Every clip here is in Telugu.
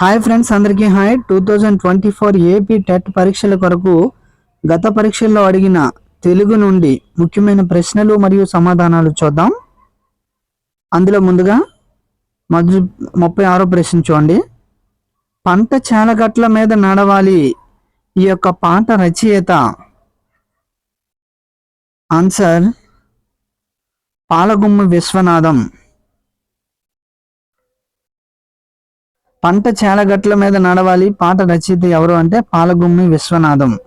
హాయ్ ఫ్రెండ్స్ అందరికీ hi. Two thousand twenty four AP TET పరీక్షల కొరకు గత పరీక్షల్లో అడిగిన తెలుగు నుండి ముఖ్యమైన ప్రశ్నలు మరియు సమాధానాలు చూద్దాం. అందులో ముందుగా మొదటి ముప్పై ఆరో ప్రశ్న చూడండి. పంట చాలగట్ల మీద నడవాలి ఈ యొక్క పాట రచయిత ఆన్సర్ పాలగుమ్మ విశ్వనాథం. పంట చేలగట్ల మీద నడవాలి. పాట రచయిత ఎవరు అంటే పాలగుమ్మి విశ్వనాథం.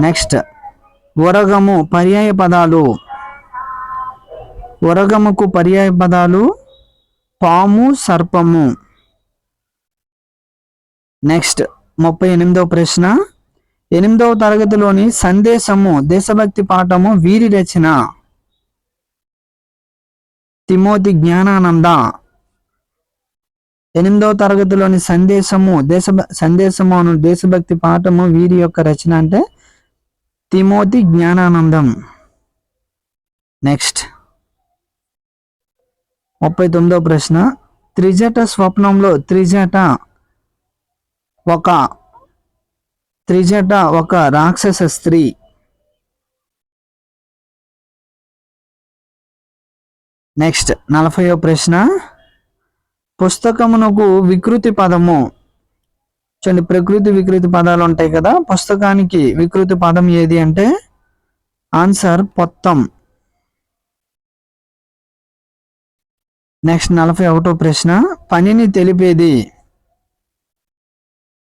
నెక్స్ట్ ఉరగము పర్యాయ పదాలు. ఉరగముకు పర్యాయ పదాలు పాము సర్పము. నెక్స్ట్ ముప్పై ఎనిమిదవ ప్రశ్న. ఎనిమిదవ తరగతిలోని సందేశము దేశభక్తి పాఠము వీరి రచన. తిమోతి జ్ఞానానంద. ఎనిమిదవ తరగతిలోని సందేశము దేశ సందేశము అను దేశభక్తి పాఠము వీరి యొక్క రచన అంటే తిమోతి జ్ఞానానందం. నెక్స్ట్ ముప్పై తొమ్మిదవ ప్రశ్న. త్రిజట స్వప్నంలో త్రిజట ఒక త్రిజట ఒక రాక్షస స్త్రీ. నెక్స్ట్ నలభైవ ప్రశ్న. పుస్తకమునకు వికృతి పదము. చూడండి ప్రకృతి వికృతి పదాలు ఉంటాయి కదా పుస్తకానికి వికృతి పదం ఏది అంటే ఆన్సర్ పొత్తం. నెక్స్ట్ నలభై ఒకటో ప్రశ్న పనిని తెలిపేది.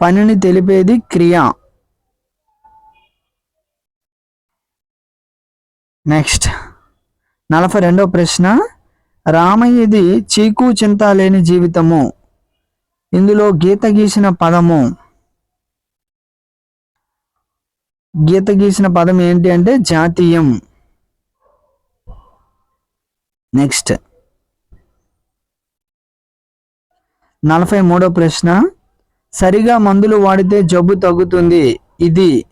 పనిని తెలిపేది క్రియ. నెక్స్ట్ నలభై రెండో ప్రశ్న రామయ్యది చీకు చింత లేని జీవితము. ఇందులో గీత గీసిన పదము. గీత గీసిన పదం ఏంటి అంటే జాతీయం. నెక్స్ట్. నలభై మూడో ప్రశ్న. సరిగా మందులు వాడితే జబ్బు తగ్గుతుంది. ఇది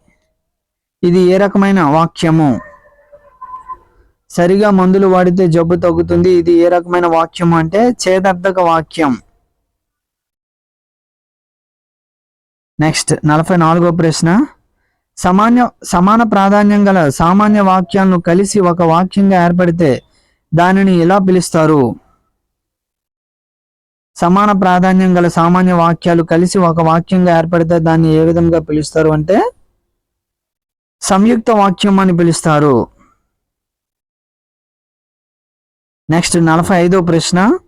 ఇది ఏ రకమైన వాక్యము? సరిగా మందులు వాడితే జబ్బు తగ్గుతుంది. ఇది ఏ రకమైన వాక్యం అంటే చేదర్థక వాక్యం. నెక్స్ట్ నలభై నాలుగో ప్రశ్న. సమాన్య సమాన ప్రాధాన్యం గల సామాన్య వాక్యాలను కలిసి ఒక వాక్యంగా ఏర్పడితే దానిని ఎలా పిలుస్తారు? సమాన ప్రాధాన్యం గల సామాన్య వాక్యాలు కలిసి ఒక వాక్యంగా ఏర్పడితే దాన్ని ఏ విధంగా పిలుస్తారు అంటే సంయుక్త వాక్యం అని పిలుస్తారు. నెక్స్ట్ నలభై ఐదో ప్రశ్న.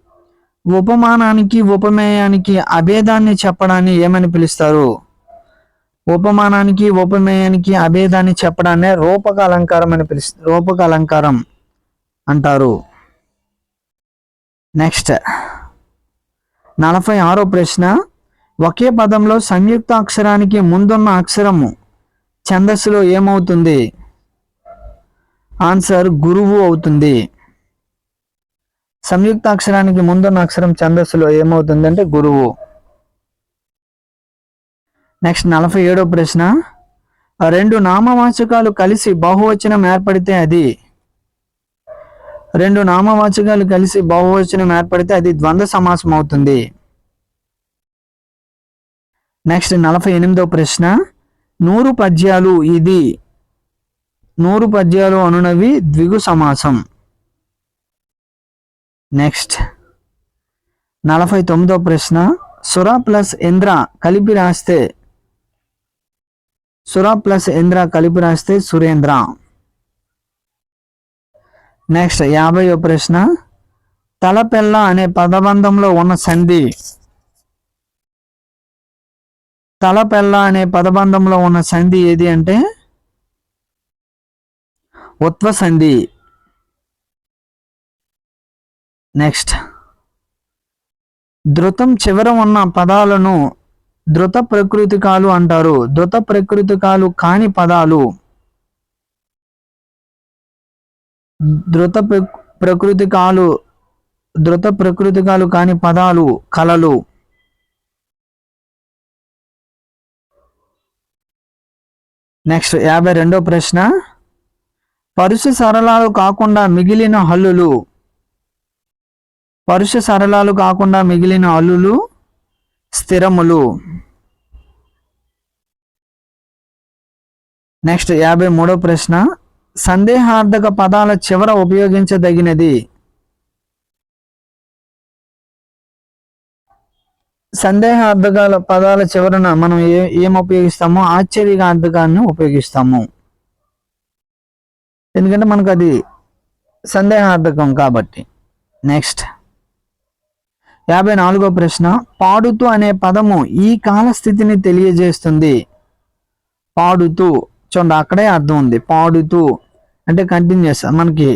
ఉపమానానికి ఉపమేయానికి అభేదాన్ని చెప్పడాన్ని ఏమని పిలుస్తారు? ఉపమానానికి ఉపమేయానికి అభేదాన్ని చెప్పడాన్ని రూపక అలంకారం అని పిలుస్తారు రూపక అలంకారం అంటారు. నెక్స్ట్ నలభై ఆరో ప్రశ్న. ఒకే పదంలో సంయుక్త అక్షరానికి ముందున్న అక్షరము ఛందస్సులో ఏమవుతుంది? ఆన్సర్ గురువు అవుతుంది. సంయుక్తాక్షరానికి ముందున్న అక్షరం ఛందస్సులో ఏమవుతుందంటే గురువు. నెక్స్ట్ నలభై ఏడో ప్రశ్న. రెండు నామవాచకాలు కలిసి బహువచనం ఏర్పడితే అది. రెండు నామవాచకాలు కలిసి బహువచనం ఏర్పడితే అది ద్వంద్వ సమాసం అవుతుంది. నెక్స్ట్ నలభై ఎనిమిదో ప్రశ్న. నూరు పద్యాలు ఇది. నూరు పద్యాలు అనునవి ద్విగు సమాసం. నెక్స్ట్ నలభై తొమ్మిదో ప్రశ్న. సుర ప్లస్ ఇంద్ర కలిపి రాస్తే సుర ప్లస్ ఇంద్ర కలిపి రాస్తే సురేంద్ర. నెక్స్ట్ యాభైవ ప్రశ్న. తలపెల్ల అనే పదబంధంలో ఉన్న సంధి. తలపెల్ల అనే పదబంధంలో ఉన్న సంధి ఏది అంటే ఉత్వ సంధి. నెక్స్ట్ ధృతం చివర ఉన్న పదాలను ధృత ప్రకృతికాలు అంటారు. ధృత ప్రకృతికాలు కాని పదాలు ధృత ప్రకృతికాలు ధృత ప్రకృతికాలు కాని పదాలు కలలు నెక్స్ట్ యాభై రెండో ప్రశ్న. పరుష సరళాలు కాకుండా మిగిలిన హల్లులు పరుష సరళాలు కాకుండా మిగిలిన అల్లులు స్థిరములు. నెక్స్ట్ యాభై మూడో ప్రశ్న. సందేహార్థక పదాల చివర ఉపయోగించదగినది. సందేహార్థకాల పదాల చివరన మనం ఏ ఏం ఉపయోగిస్తామో ఆశ్చర్యగార్థకాన్ని ఉపయోగిస్తాము. ఎందుకంటే మనకు అది సందేహార్థకం కాబట్టి. నెక్స్ట్. యాభై నాలుగో ప్రశ్న పాడుతూ అనే పదము ఈ కాల స్థితిని తెలియజేస్తుంది. పాడుతూ చూడండి అక్కడే అర్థం ఉంది. పాడుతూ అంటే కంటిన్యూస్ మనకి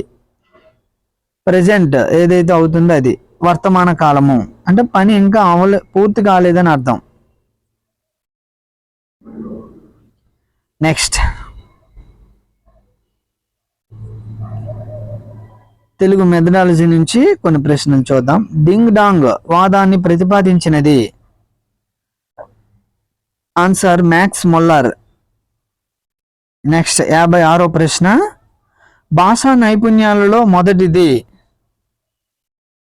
ప్రజెంట్ ఏదైతే అవుతుందో అది వర్తమాన కాలము. అంటే పని ఇంకా అవలే పూర్తి కాలేదని అర్థం. నెక్స్ట్ తెలుగు మెథడాలజీ నుంచి కొన్ని ప్రశ్నలు చూద్దాం. డింగ్ డాంగ్ వాదాన్ని ప్రతిపాదించినది. Answer Max Muller. నెక్స్ట్ యాభై ఆరో ప్రశ్న. భాషా నైపుణ్యాలలో మొదటిది.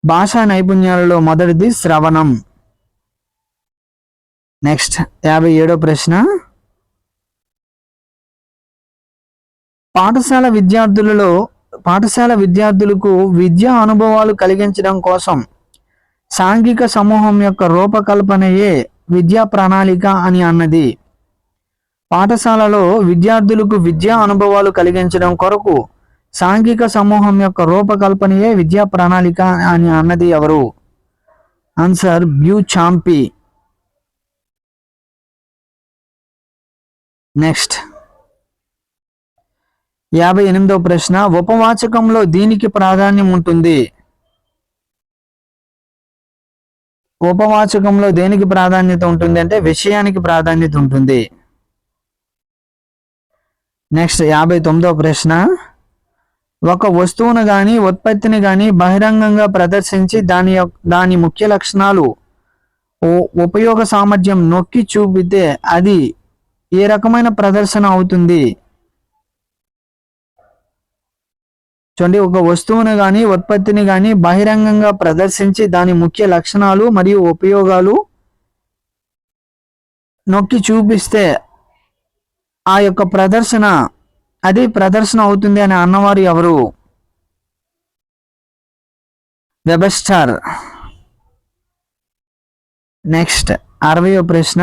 భాషా నైపుణ్యాలలో మొదటిది శ్రవణం. నెక్స్ట్ యాభై ఏడో ప్రశ్న. పాఠశాల విద్యార్థులలో పాఠశాల విద్యార్థులకు విద్యా అనుభవాలు కలిగించడం కోసం సాంఘిక సమూహం యొక్క రూపకల్పనయే విద్యా ప్రణాళిక అని అన్నది. పాఠశాలలో విద్యార్థులకు విద్యా అనుభవాలు కలిగించడం కొరకు సాంఘిక సమూహం యొక్క రూపకల్పనయే విద్యా ప్రణాళిక అని అన్నది ఎవరు? ఆన్సర్ బ్యూ చాంపి. నెక్స్ట్. యాభై ఎనిమిదవ ప్రశ్న ఉపవాచకంలో దీనికి ప్రాధాన్యం ఉంటుంది. ఉపవాచకంలో దేనికి ప్రాధాన్యత ఉంటుంది అంటే విషయానికి ప్రాధాన్యత ఉంటుంది. నెక్స్ట్ యాభై తొమ్మిదవ ప్రశ్న. ఒక వస్తువును కానీ ఉత్పత్తిని కానీ బహిరంగంగా ప్రదర్శించి దాని యొక్క దాని ముఖ్య లక్షణాలు ఉపయోగ సామర్థ్యం నొక్కి చూపితే అది ఏ రకమైన ప్రదర్శన అవుతుంది? చూడండి ఒక వస్తువును కానీ ఉత్పత్తిని కానీ బహిరంగంగా ప్రదర్శించి దాని ముఖ్య లక్షణాలు మరియు ఉపయోగాలు నొక్కి చూపిస్తే ఆ యొక్క ప్రదర్శన అది ప్రదర్శన అవుతుంది అని అన్నవారు ఎవరు? వెబస్టార్ నెక్స్ట్ అరవయో ప్రశ్న.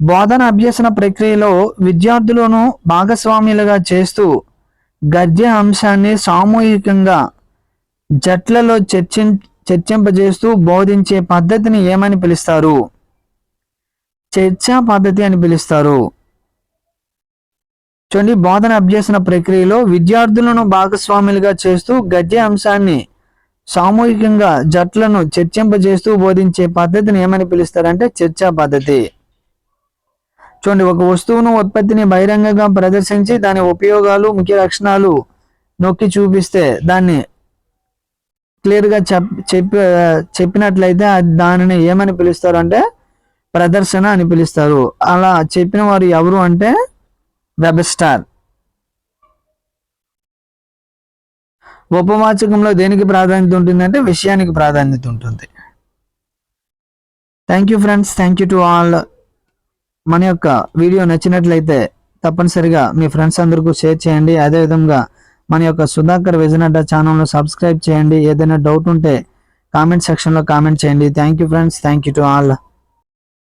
బోధన అభ్యసన ప్రక్రియలో విద్యార్థులను భాగస్వాములుగా చేస్తూ గద్య అంశాన్ని సామూహికంగా జట్లలో చర్చిం చర్చింపజేస్తూ బోధించే పద్ధతిని ఏమని పిలుస్తారు? చర్చా పద్ధతి అని పిలుస్తారు. చూడండి బోధన అభ్యసన ప్రక్రియలో విద్యార్థులను భాగస్వాములుగా చేస్తూ గద్య అంశాన్ని సామూహికంగా జట్లను చర్చింపజేస్తూ బోధించే పద్ధతిని ఏమని పిలుస్తారంటే చర్చా పద్ధతి. చూడండి ఒక వస్తువును ఉత్పత్తిని బహిరంగంగా ప్రదర్శించి దాని ఉపయోగాలు ముఖ్య లక్షణాలు నొక్కి చూపిస్తే దాన్ని క్లియర్గా చెప్ చెప్పి చెప్పినట్లయితే దానిని ఏమని పిలుస్తారు అంటే ప్రదర్శన అని పిలుస్తారు. అలా చెప్పిన వారు ఎవరు అంటే వెబ్స్టార్. ఉపవాచకంలో దేనికి ప్రాధాన్యత ఉంటుందంటే విషయానికి ప్రాధాన్యత ఉంటుంది. Thank you friends thank you to all మన యొక్క వీడియో నచ్చినట్లయితే తప్పనిసరిగా మీ ఫ్రెండ్స్ అందరికీ షేర్ చేయండి. అదేవిధంగా మన యొక్క సుధాకర్ విజనడ్డ ఛానల్ను సబ్స్క్రైబ్ చేయండి. ఏదైనా డౌట్ ఉంటే కామెంట్ సెక్షన్లో కామెంట్ చేయండి. Thank you friends thank you to all